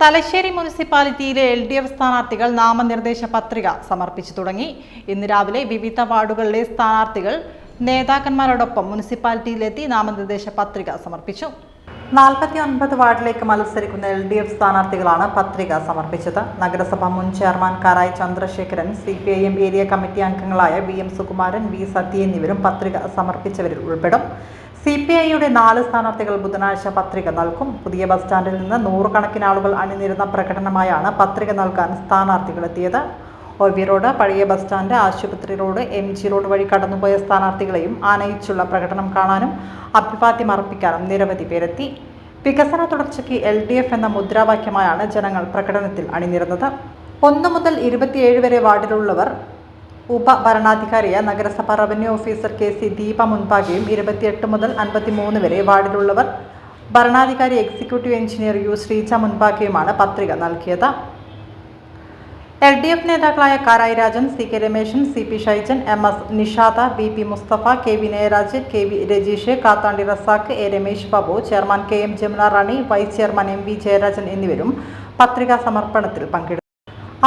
തലശ്ശേരി മുനിസിപ്പാലിറ്റിയിലെ L D F സ്ഥാനാർത്ഥികൾ നാമനിർദ്ദേശ പത്രിക സമർപ്പിച്ചു തുടങ്ങി. ഇന്ന് രാവിലെ വിവിധ വാർഡുകളിലെ സ്ഥാനാർത്ഥികൾ നേതാക്കന്മാരോടൊപ്പം മുനിസിപ്പാലിറ്റിയിലെത്തി നാമനിർദ്ദേശ പത്രിക സമർപ്പിച്ചു. നാൽപ്പത്തി ഒൻപത് വാർഡിലേക്ക് മത്സരിക്കുന്ന എൽ ഡി എഫ് സ്ഥാനാർത്ഥികളാണ് പത്രിക സമർപ്പിച്ചത്. നഗരസഭ മുൻ chairman Karayi Chandrasekharan C P I M area committee അംഗങ്ങളായ V M Sukumaran V Sathya എന്നിവരും പത്രിക സമർപ്പിച്ചവരിൽ ഉൾപ്പെടും. സി പി ഐയുടെ നാല് സ്ഥാനാർത്ഥികൾ ബുധനാഴ്ച പത്രിക നൽകും. പുതിയ ബസ് സ്റ്റാൻഡിൽ നിന്ന് നൂറുകണക്കിന് ആളുകൾ അണിനിരുന്ന പ്രകടനമായാണ് പത്രിക നൽകാൻ സ്ഥാനാർത്ഥികൾ എത്തിയത്. ഒ ബി റോഡ് പഴയ ബസ് സ്റ്റാൻഡ് ആശുപത്രി റോഡ് എം ജി റോഡ് വഴി കടന്നുപോയ സ്ഥാനാർത്ഥികളെയും ആനയിച്ചുള്ള പ്രകടനം കാണാനും അഭിവാദ്യം അർപ്പിക്കാനും നിരവധി പേരെത്തി. വികസന തുടർച്ചയ്ക്ക് എൽ ഡി എഫ് എന്ന മുദ്രാവാക്യമായാണ് ജനങ്ങൾ പ്രകടനത്തിൽ അണിനിരുന്നത്. ഒന്ന് മുതൽ ഇരുപത്തിയേഴ് വരെ വാർഡിലുള്ളവർ ഉപഭരണാധികാരിയെ നഗരസഭ revenue officer K C Deepa മുൻപാകെയും ഇരുപത്തിയെട്ട് മുതൽ അൻപത്തിമൂന്ന് വരെ വാർഡിലുള്ളവർ ഭരണാധികാരി എക്സിക്യൂട്ടീവ് എഞ്ചിനീയർ യു ശ്രീജ മുൻപാകെയുമാണ് പത്രിക നൽകിയത്. എൽ ഡി എഫ് നേതാക്കളായ Karayi Rajan C K Rameshan C P Shaijan M S Nishad B P Musthafa K V Nayaraj K V Rajeesh Kathandi Razak A Ramesh Babu chairman K M Jamuna Rani vice chairman M V Jayarajan എന്നിവരും പത്രികാ സമർപ്പണത്തിൽ പങ്കെടുത്തു.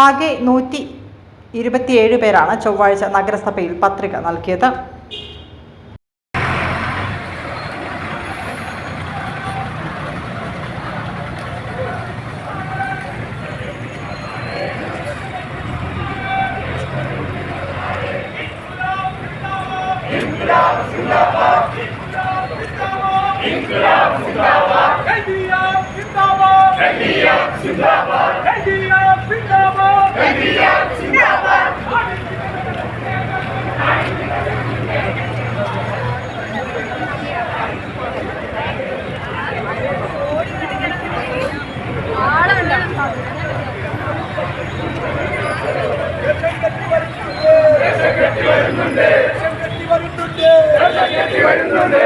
ആകെ നൂറ്റി ഇരുപത്തിയേഴ് പേരാണ് ചൊവ്വാഴ്ച നഗരസഭയിൽ പത്രിക നൽകിയത് ഇൻക്ലാബ് സിന്ദാബാദ് ഇൻക്ലാബ് സിന്ദാബാദ് ഇൻക്ലാബ് KDF വരുന്നുണ്ട്. വരുന്നുണ്ട്.